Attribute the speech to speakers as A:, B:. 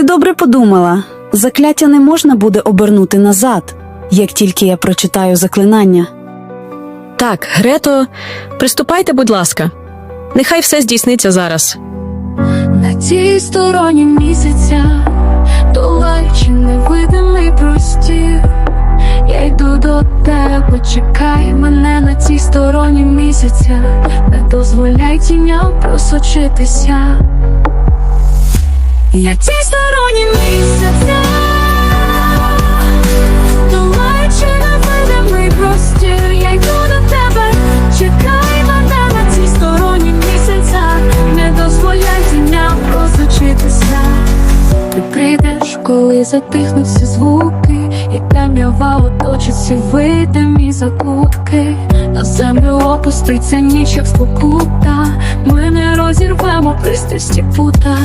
A: Ти добре подумала. Закляття не можна буде обернути назад, як тільки я прочитаю заклинання.
B: Так, Грето, приступайте, будь ласка. Нехай все здійсниться зараз.
C: На тій стороні місяця, долаючи невидимий простір. Я йду до тебе, чекай мене на цій стороні місяця, не дозволяй тіням просочитися. На цій стороні місяця, долаючи невидимий простір, я йду до тебе, чекай на цій стороні місяця, не дозволяй тіням просочитися. Ти прийдеш, коли затихнуть всі звуки, і темрява оточить всі видимі закутки. На землю опуститься ніч, як спокута. Ми не розірвемо пристрасті пута.